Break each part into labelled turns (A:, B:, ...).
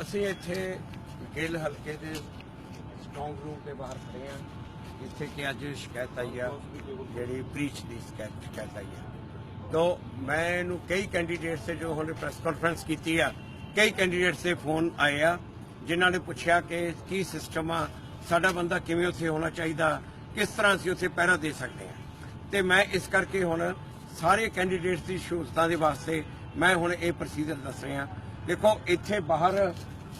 A: ਅਸੀਂ ਇੱਥੇ ਗਿੱਲ ਹਲਕੇ ਦੇ ਸਟਰੋਂਗ ਰੂਮ ਦੇ ਬਾਹਰ ਖੜੇ ਹਾਂ। ਜਿੱਥੇ ਕਿ ਅੱਜ ਸ਼ਿਕਾਇਤ ਆਈ ਆ, ਜਿਹੜੀ ਬ੍ਰੀਚ ਦੀ ਸ਼ਿਕਾਇਤ ਸ਼ਿਕਾਇਤ ਆਈ ਆ। ਤੋ ਮੈਂ ਇਹਨੂੰ ਕਈ ਕੈਂਡੀਡੇਟਸ ਸੇ ਜੋ ਹੁਣ ਪ੍ਰੈਸ ਕਾਨਫਰੰਸ ਕੀਤੀ ਆ, ਕਈ ਕੈਂਡੀਡੇਟਸ ਦੇ ਫੋਨ ਆਏ ਆ, ਜਿਨ੍ਹਾਂ ਨੇ ਪੁੱਛਿਆ ਕਿ ਕੀ ਸਿਸਟਮ ਆ, ਸਾਡਾ ਬੰਦਾ ਕਿਵੇਂ ਉੱਥੇ ਹੋਣਾ ਚਾਹੀਦਾ, ਕਿਸ ਤਰ੍ਹਾਂ ਅਸੀਂ ਉੱਥੇ ਪਹਿਰਾ ਦੇ ਸਕਦੇ ਹਾਂ। ਤੇ ਮੈਂ ਇਸ ਕਰਕੇ ਹੁਣ ਸਾਰੇ ਕੈਂਡੀਡੇਟਸ ਦੀ ਸਹੂਲਤਾਂ ਦੇ ਵਾਸਤੇ ਮੈਂ ਹੁਣ ਇਹ ਪ੍ਰੋਸੀਜਰ ਦੱਸ ਰਿਹਾ। ਦੇਖੋ, ਇੱਥੇ ਬਾਹਰ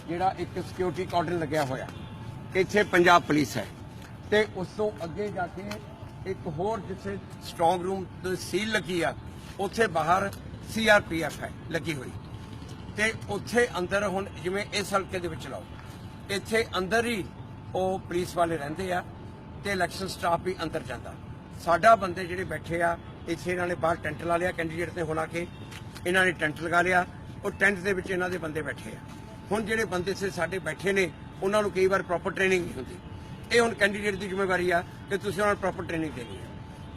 A: ਜਿਹੜਾ ਇੱਕ ਸਿਕਿਉਰਿਟੀ ਕਾਰਡਨ ਲੱਗਿਆ ਹੋਇਆ। ਇੱਥੇ ਪੰਜਾਬ ਪੁਲਿਸ ਹੈ। ਤੇ ਉਸ ਤੋਂ ਅੱਗੇ ਜਾ ਕੇ ਇੱਕ ਹੋਰ ਜਿੱਥੇ ਸਟਰੋਂਗ ਰੂਮ ਦੀ ਸੀਲ ਲੱਗੀ ਆ, ਉੱਥੇ ਬਾਹਰ ਸੀਆਰਪੀਐਫ ਹੈ, ਲੱਗੀ ਹੋਈ। ਤੇ ਉੱਥੇ ਅੰਦਰ ਹੁਣ ਜਿਵੇਂ ਇਸ ਹਲਕੇ ਦੇ ਵਿੱਚ ਲਾਓ, ਇੱਥੇ ਅੰਦਰ ਹੀ ਉਹ ਪੁਲਿਸ ਵਾਲੇ ਰਹਿੰਦੇ ਆ ਤੇ ਇਲੈਕਸ਼ਨ ਸਟਾਫ ਵੀ ਅੰਦਰ ਜਾਂਦਾ। ਸਾਡਾ ਬੰਦੇ ਜਿਹੜੇ ਬੈਠੇ ਆ, ਇੱਥੇ ਇਹਨਾਂ ਨੇ ਬਾਹਰ ਟੈਂਟ ਲਾ ਲਿਆ ਕੈਂਡੀਡੇਟ ਨੇ ਹੋਣਾ ਕੇ ਇਹਨਾਂ ਨੇ ਟੈਂਟ ਲਗਾ ਲਿਆ। ਉਹ ਟੈਂਟ ਦੇ ਵਿੱਚ ਇਹਨਾਂ ਦੇ ਬੰਦੇ ਬੈਠੇ ਆ। ਹੁਣ ਜਿਹੜੇ ਬੰਦੇ ਸੇ ਸਾਡੇ ਬੈਠੇ ਨੇ, ਉਹਨਾਂ ਨੂੰ ਕਈ ਵਾਰ ਪ੍ਰੋਪਰ ਟ੍ਰੇਨਿੰਗ ਨਹੀਂ ਹੁੰਦੀ। ਇਹ ਹੁਣ ਕੈਂਡੀਡੇਟ ਦੀ ਜ਼ਿੰਮੇਵਾਰੀ ਆ ਕਿ ਤੁਸੀਂ ਉਹਨਾਂ ਨੂੰ ਪ੍ਰੋਪਰ ਟ੍ਰੇਨਿੰਗ ਦੇਣੀ ਹੈ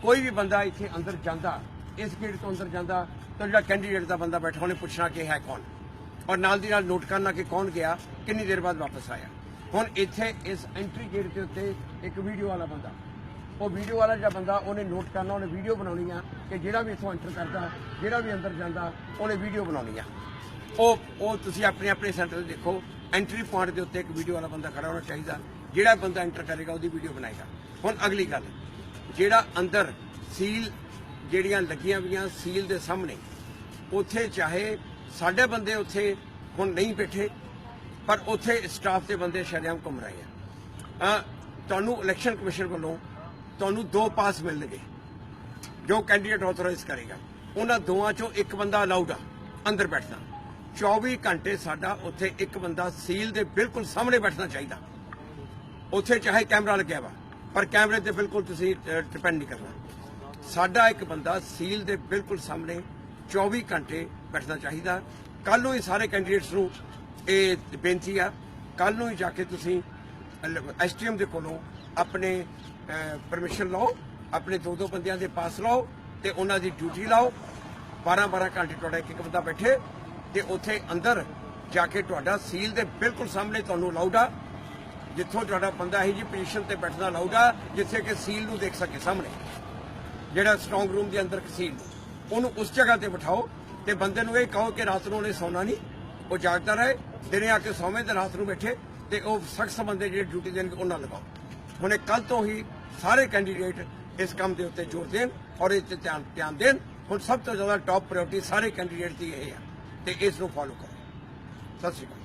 A: ਕੋਈ ਵੀ ਬੰਦਾ ਇੱਥੇ ਅੰਦਰ ਜਾਂਦਾ, ਇਸ ਗੇਟ ਤੋਂ ਅੰਦਰ ਜਾਂਦਾ, ਤਾਂ ਜਿਹੜਾ ਕੈਂਡੀਡੇਟ ਦਾ ਬੰਦਾ ਬੈਠਾ, ਉਹਨੇ ਪੁੱਛਣਾ ਕਿ ਹੈ ਕੌਣ? ਔਰ ਨਾਲ ਦੀ ਨਾਲ ਨੋਟ ਕਰਨਾ ਕਿ ਕੌਣ ਗਿਆ, ਕਿੰਨੀ ਦੇਰ ਬਾਅਦ ਵਾਪਸ ਆਇਆ। ਹੁਣ ਇੱਥੇ ਇਸ ਐਂਟਰੀ ਗੇਟ ਦੇ ਉੱਤੇ ਇੱਕ ਵੀਡੀਓ ਵਾਲਾ ਬੰਦਾ, ਉਹ ਵੀਡੀਓ ਵਾਲਾ ਜਿਹੜਾ ਬੰਦਾ, ਉਹਨੇ ਨੋਟ ਕਰਨਾ, ਉਹਨੇ ਵੀਡੀਓ ਬਣਾਉਣੀ ਆ ਕਿ ਜਿਹੜਾ ਵੀ ਇੱਥੋਂ ਐਂਟਰ ਕਰਦਾ, ਜਿਹੜਾ ਵੀ ਅੰਦਰ ਜਾਂਦਾ, ਉਹਨੇ ਵੀਡੀਓ ਬਣਾਉਣੀ ਆ। ਉਹ ਉਹ ਤੁਸੀਂ ਆਪਣੇ ਆਪਣੇ ਸੈਂਟਰ ਤੇ ਦੇਖੋ ਐਂਟਰੀ ਪੁਆਇੰਟ ਦੇ ਉੱਤੇ ਇੱਕ ਵੀਡੀਓ ਵਾਲਾ ਬੰਦਾ ਖੜਾ ਹੋਣਾ ਚਾਹੀਦਾ, ਜਿਹੜਾ ਬੰਦਾ ਐਂਟਰ ਕਰੇਗਾ, ਉਹਦੀ ਵੀਡੀਓ ਬਣਾਏਗਾ। ਹੁਣ ਅਗਲੀ ਗੱਲ, ਜਿਹੜਾ ਅੰਦਰ ਸੀਲ ਜਿਹੜੀਆਂ ਲੱਗੀਆਂ ਹੋਈਆਂ ਸੀਲ ਦੇ ਸਾਹਮਣੇ, ਉੱਥੇ ਚਾਹੇ ਸਾਡੇ ਬੰਦੇ ਉੱਥੇ ਹੁਣ ਨਹੀਂ ਬੈਠੇ, ਪਰ ਉੱਥੇ ਸਟਾਫ ਦੇ ਬੰਦੇ ਸ਼ਰਿਆਮ ਘੁੰਮ ਰਹੇ ਆ। ਤੁਹਾਨੂੰ ਇਲੈਕਸ਼ਨ ਕਮਿਸ਼ਨ ਵੱਲੋਂ ਤੁਹਾਨੂੰ ਦੋ ਪਾਸ ਮਿਲਣਗੇ, ਜੋ ਕੈਂਡੀਡੇਟ ਆਥੋਰਾਈਜ਼ ਕਰੇਗਾ। ਉਹਨਾਂ ਦੋਵਾਂ ਚੋਂ ਇੱਕ ਬੰਦਾ ਅਲਾਉਡ ਆ, ਅੰਦਰ ਬੈਠਣਾ 24 ਘੰਟੇ ਸਾਡਾ ਉੱਥੇ ਇੱਕ ਬੰਦਾ ਸੀਲ ਦੇ ਬਿਲਕੁਲ ਸਾਹਮਣੇ ਬੈਠਣਾ ਚਾਹੀਦਾ। ਉੱਥੇ ਚਾਹੇ ਕੈਮਰਾ ਲੱਗਿਆ ਵਾ, ਪਰ ਕੈਮਰੇ ਤੇ ਬਿਲਕੁਲ ਤੁਸੀਂ ਡਿਪੈਂਡ ਨਹੀਂ ਕਰਨਾ। ਸਾਡਾ ਇੱਕ ਬੰਦਾ ਸੀਲ ਦੇ ਬਿਲਕੁਲ ਸਾਹਮਣੇ 24 ਘੰਟੇ ਬੈਠਣਾ ਚਾਹੀਦਾ। ਕੱਲ ਨੂੰ ਹੀ ਸਾਰੇ ਕੈਂਡੀਡੇਟਸ ਨੂੰ ਇਹ ਬੇਨਤੀ ਆ ਕੱਲ ਨੂੰ ਹੀ ਜਾ ਕੇ ਤੁਸੀਂ ਐਸਟੀਐਮ ਦੇ ਕੋਲੋਂ ਆਪਣੇ ਪਰਮਿਸ਼ਨ ਲਓ, ਆਪਣੇ ਦੋ ਦੋ ਬੰਦਿਆਂ ਦੇ ਪਾਸ ਲਓ ਤੇ ਉਹਨਾਂ ਦੀ ਡਿਊਟੀ ਲਾਓ। 12 12 ਘੰਟੇ ਤੁਹਾਡਾ ਇੱਕ ਇੱਕ ਬੰਦਾ ਬੈਠੇ ਤੇ ਉੱਥੇ ਅੰਦਰ ਜਾ ਕੇ ਤੁਹਾਡਾ ਸੀਲ ਦੇ ਬਿਲਕੁਲ ਸਾਹਮਣੇ ਤੁਹਾਨੂੰ ਅਲਾਉਡ ਆ, ਜਿੱਥੋਂ ਤੁਹਾਡਾ ਬੰਦਾ ਹੈ ਜੀ ਪੋਜੀਸ਼ਨ ਤੇ ਬੈਠਣਾ ਅਲਾਉਡ ਆ, ਜਿੱਥੇ ਕਿ ਸੀਲ ਨੂੰ ਦੇਖ ਸਕੇ ਸਾਹਮਣੇ। ਜਿਹੜਾ ਸਟਰੋਂਗ ਰੂਮ ਦੇ ਅੰਦਰ ਸੀਲ, ਉਹਨੂੰ ਉਸ ਜਗ੍ਹਾ ਤੇ ਬਿਠਾਓ ਤੇ ਬੰਦੇ ਨੂੰ ਇਹ ਕਹੋ ਕਿ ਰਾਤ ਨੂੰ ਉਹਨੇ ਸੌਣਾ ਨਹੀਂ, ਉਹ ਜਾਗਦਾ ਰਹੇ, ਦਿਨੇ ਆ ਕੇ ਸੌਵੇਂ ਤੇ ਰਾਤ ਨੂੰ ਬੈਠੇ ਤੇ ਉਹ ਸਖਤ ਬੰਦੇ ਜਿਹੜੇ ਡਿਊਟੀ ਦੇਣਗੇ ਉਹਨਾਂ ਲਗਾਓ। ਹੁਣੇ ਇਹ ਕੱਲ ਤੋਂ ਹੀ ਸਾਰੇ ਕੈਂਡੀਡੇਟ ਇਸ ਕੰਮ ਦੇ ਉੱਤੇ ਜ਼ੋਰ ਦੇਣ ਔਰ ਇਸ ਤੇ ਧਿਆਨ ਧਿਆਨ ਦੇਣ। ਹੁਣ ਸਭ ਤੋਂ ਜ਼ਿਆਦਾ ਟਾਪ ਪ੍ਰਾਇੋਰਟੀ ਸਾਰੇ ਕੈਂਡੀਡੇਟ ਦੀ ਇਹ ਹੈ ਤੇ ਇਸ ਨੂੰ ਫੋਲੋ ਕਰੋ ਸਤਿ ਸ਼੍ਰੀ ਅਕਾਲ